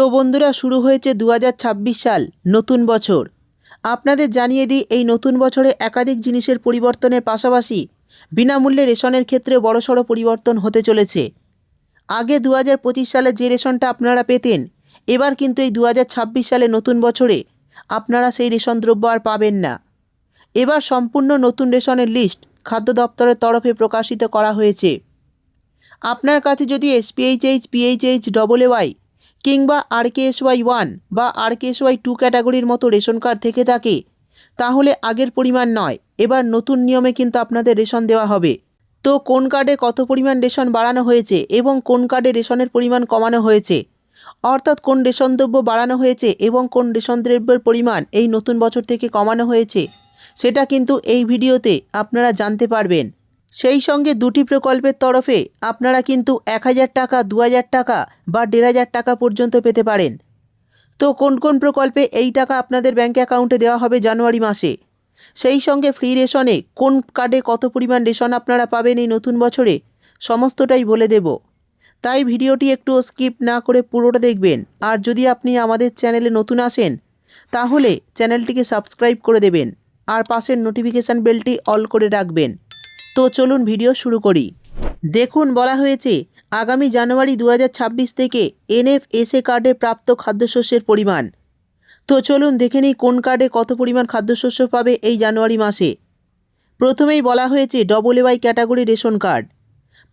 তো বন্ধুরা, শুরু হয়েছে দু হাজার ছাব্বিশ সাল নতুন বছর। আপনাদের জানিয়ে দিই, এই নতুন বছরে একাধিক জিনিসের পরিবর্তনের পাশাপাশি বিনামূল্যে রেশনের ক্ষেত্রে বড়সড় পরিবর্তন হতে চলেছে। আগে দু হাজার পঁচিশ সালে যে রেশনটা আপনারা পেতেন, এবার কিন্তু এই দু হাজার ছাব্বিশ সালে নতুন বছরে আপনারা সেই রেশন দ্রব্য আর পাবেন না। এবার সম্পূর্ণ নতুন রেশনের লিস্ট খাদ্য দপ্তরের তরফে প্রকাশিত করা হয়েছে। আপনার কাছে যদি এসপিএইচএইচ, পিএইচএইচ ডবল ওয়াই কিংবা আরকেএসওয়াই ওয়ান বা আরকেএসওয়াই টু ক্যাটাগরির মতো রেশন কার্ড থেকে থাকে, তাহলে আগের পরিমাণ নয়, এবার নতুন নিয়মে কিন্তু আপনাদের রেশন দেওয়া হবে। তো কোন কার্ডে কত পরিমাণ রেশন বাড়ানো হয়েছে এবং কোন কার্ডে রেশনের পরিমাণ কমানো হয়েছে? অর্থাৎ কোন রেশন দ্রব্য বাড়ানো হয়েছে এবং কোন রেশন দ্রব্যের পরিমাণ এই নতুন বছর থেকে কমানো হয়েছে, সেটা কিন্তু এই ভিডিওতে আপনারা জানতে পারবেন। সেই সঙ্গে দুটি প্রকল্পের তরফে আপনারা কিন্তু এক হাজার টাকা, দু হাজার টাকা বা দেড় হাজার টাকা পর্যন্ত পেতে পারেন। তো কোন কোন প্রকল্পে এই টাকা আপনাদের ব্যাঙ্ক অ্যাকাউন্টে দেওয়া হবে জানুয়ারি মাসে? সেই সঙ্গে ফ্রি রেশনে কোন কার্ডে কত পরিমাণ রেশন আপনারা পাবেন এই নতুন বছরে? সমস্তটাই বলে দেব। তাই ভিডিওটি একটু স্কিপ না করে পুরোটা দেখবেন। আর যদি আপনি আমাদের চ্যানেলে নতুন আসেন, তাহলে চ্যানেলটিকে সাবস্ক্রাইব করে দেবেন। আর পাশের নোটিফিকেশান বেলটি অল করে রাখবেন। তো চলুন ভিডিও শুরু করি। দেখুন, বলা হয়েছে, আগামী জানুয়ারি দু হাজার ছাব্বিশ থেকে এনএফএসএ কার্ডে প্রাপ্ত খাদ্যশস্যের পরিমাণ। তো চলুন দেখে নিই, কোন কার্ডে কত পরিমাণ খাদ্যশস্য পাবে এই জানুয়ারি মাসে। প্রথমেই বলা হয়েছে double Y category ration card.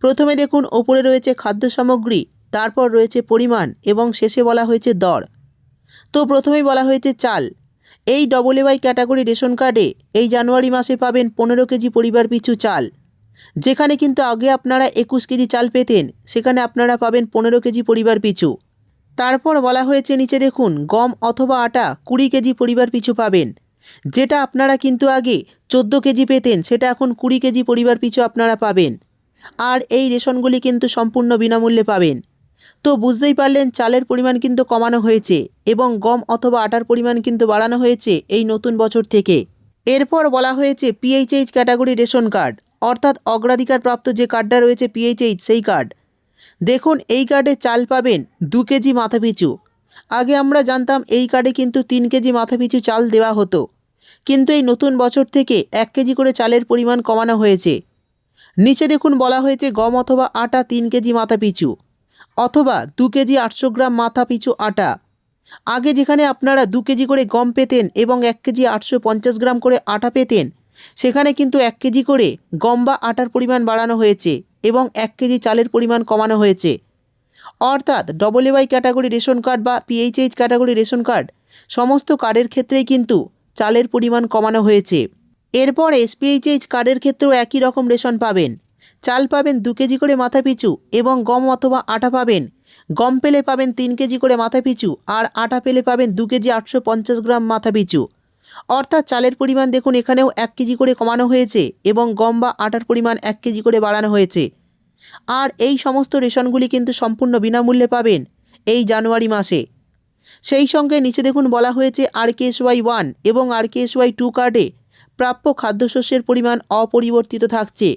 প্রথমে দেখুন, ওপরে রয়েছে খাদ্য সামগ্রী, তারপর রয়েছে পরিমাণ এবং শেষে বলা হয়েছে দর। তো প্রথমেই বলা হয়েছে চাল এই ডবল ওয়াই ক্যাটাগরি রেশন কার্ডে এই জানুয়ারি মাসে পাবেন পনেরো কেজি পরিবার পিছু চাল। যেখানে কিন্তু আগে আপনারা একুশ কেজি চাল পেতেন, সেখানে আপনারা পাবেন পনেরো কেজি পরিবার পিছু। তারপর বলা হয়েছে নিচে দেখুন, গম অথবা আটা কুড়ি কেজি পরিবার পিছু পাবেন। যেটা আপনারা কিন্তু আগে চোদ্দ কেজি পেতেন, সেটা এখন কুড়ি কেজি পরিবার পিছু আপনারা পাবেন। আর এই রেশনগুলি কিন্তু সম্পূর্ণ বিনামূল্যে পাবেন। তো বুঝতেই পারলেন চালের পরিমাণ কিন্তু কমানো হয়েছে এবং গম অথবা আটার পরিমাণ কিন্তু বাড়ানো হয়েছে এই নতুন বছর থেকে। এরপর বলা হয়েছে পিএইচএইচ ক্যাটাগরি রেশন কার্ড, অর্থাৎ অগ্রাধিকার প্রাপ্ত যে কার্ডটা রয়েছে পিএইচএইচ সেই কার্ড। দেখুন, এই কার্ডে চাল পাবেন দু কেজি মাথাপিছু। আগে আমরা জানতাম এই কার্ডে কিন্তু তিন কেজি মাথাপিছু চাল দেওয়া হতো। কিন্তু এই নতুন বছর থেকে এক কেজি করে চালের পরিমাণ কমানো হয়েছে। নিচে দেখুন বলা হয়েছে গম অথবা আটা তিন কেজি মাথাপিছু। অথবা দু কেজি আটশো গ্রাম মাথা পিছু আটা। আগে যেখানে আপনারা দু কেজি করে গম পেতেন এবং এক কেজি আটশো পঞ্চাশ গ্রাম করে আটা পেতেন, সেখানে কিন্তু এক কেজি করে গম বা আটার পরিমাণ বাড়ানো হয়েছে এবং এক কেজি চালের পরিমাণ কমানো হয়েছে। অর্থাৎ double Y category ration card বা পিএইচএইচ ক্যাটাগরি রেশন কার্ড সমস্ত কার্ডের ক্ষেত্রেই কিন্তু চালের পরিমাণ কমানো হয়েছে। এরপর এসপিএইচএইচ কার্ডের ক্ষেত্রেও একই রকম রেশন পাবেন। চাল পাবেন দু কেজি করে মাথা পিছু এবং গম অথবা আটা পাবেন। গম পেলে পাবেন তিন কেজি করে মাথা পিছু আর আটা পেলে পাবেন দু কেজি আটশো পঞ্চাশ গ্রাম মাথা পিছু। অর্থাৎ চালের পরিমাণ দেখুন, এখানেও এক কেজি করে কমানো হয়েছে এবং গম বা আটার পরিমাণ এক কেজি করে বাড়ানো হয়েছে। আর এই সমস্ত রেশনগুলি কিন্তু সম্পূর্ণ বিনামূল্যে পাবেন এই জানুয়ারি মাসে। সেই সঙ্গে নিচে দেখুন, বলা হয়েছে আর কে ওয়াই ওয়ান এবং আর কে ওয়াই টু কার্ডে প্রাপ্য খাদ্যশস্যের পরিমাণ অপরিবর্তিত থাকছে।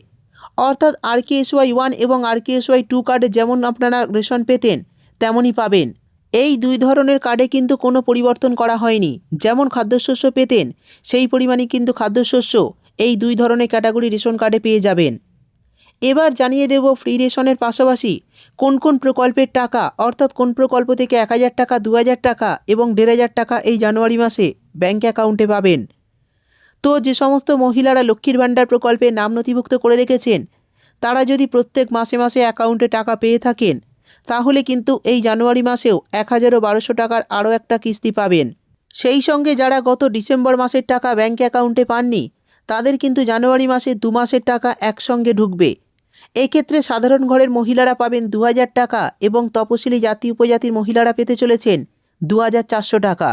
অর্থাৎ আর কে ওয়ান এবং আর কে টু কার্ডে যেমন আপনারা রেশন পেতেন, তেমনই পাবেন। এই দুই ধরনের কার্ডে কিন্তু কোনো পরিবর্তন করা হয়নি। যেমন খাদ্যশস্য পেতেন, সেই পরিমাণে কিন্তু খাদ্যশস্য এই দুই ধরনের ক্যাটাগরি রেশন কার্ডে পেয়ে যাবেন। এবার জানিয়ে দেব ফ্রি রেশনের পাশাপাশি কোন কোন প্রকল্পের টাকা, অর্থাৎ কোন প্রকল্প থেকে এক হাজার টাকা, দু হাজার টাকা এবং দেড় হাজার টাকা এই জানুয়ারি মাসে ব্যাঙ্ক অ্যাকাউন্টে পাবেন। তো যে সমস্ত মহিলারা লক্ষ্মীর ভাণ্ডার প্রকল্পে নাম নথিভুক্ত করে রেখেছেন, তারা যদি প্রত্যেক মাসে মাসে অ্যাকাউন্টে টাকা পেয়ে থাকেন, তাহলে কিন্তু এই জানুয়ারি মাসেও এক হাজারও বারোশো টাকার আরও একটা কিস্তি পাবেন। সেই সঙ্গে যারা গত ডিসেম্বর মাসের টাকা ব্যাঙ্ক অ্যাকাউন্টে পাননি, তাদের কিন্তু জানুয়ারি মাসে দু মাসের টাকা একসঙ্গে ঢুকবে। এক্ষেত্রে সাধারণ ঘরের মহিলারা পাবেন দু হাজার টাকা এবং তপশিলি জাতি উপজাতির মহিলারা পেতে চলেছেন দু হাজার চারশো টাকা।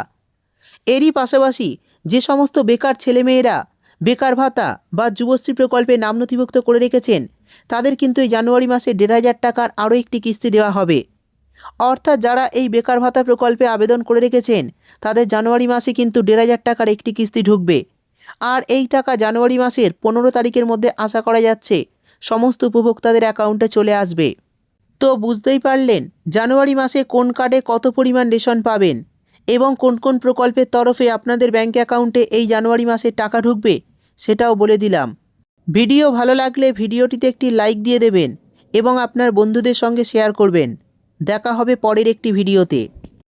এরই পাশাপাশি যে সমস্ত বেকার ছেলেমেয়েরা, বেকার ভাতা বা যুবশ্রী প্রকল্পে নাম নথিভুক্ত করে রেখেছেন, তাদের কিন্তু এই জানুয়ারি মাসে দেড় হাজার টাকার আরও একটি কিস্তি দেওয়া হবে। অর্থাৎ যারা এই বেকার ভাতা প্রকল্পে আবেদন করে রেখেছেন, তাদের জানুয়ারি মাসে কিন্তু দেড় হাজার টাকার একটি কিস্তি ঢুকবে। আর এই টাকা জানুয়ারি মাসের পনেরো তারিখের মধ্যে আশা করা যাচ্ছে সমস্ত উপভোক্তাদের অ্যাকাউন্টে চলে আসবে। তো বুঝতেই পারলেন, জানুয়ারি মাসে কোন কার্ডে কত পরিমাণ রেশন পাবেন। এবং কোন কোন প্রকল্পের তরফে আপনাদের ব্যাঙ্ক অ্যাকাউন্টে এই জানুয়ারি মাসে টাকা ঢুকবে, সেটাও বলে দিলাম। ভিডিও ভালো লাগলে ভিডিওটিতে একটি লাইক দিয়ে দেবেন এবং আপনার বন্ধুদের সঙ্গে শেয়ার করবেন। দেখা হবে পরের একটি ভিডিওতে।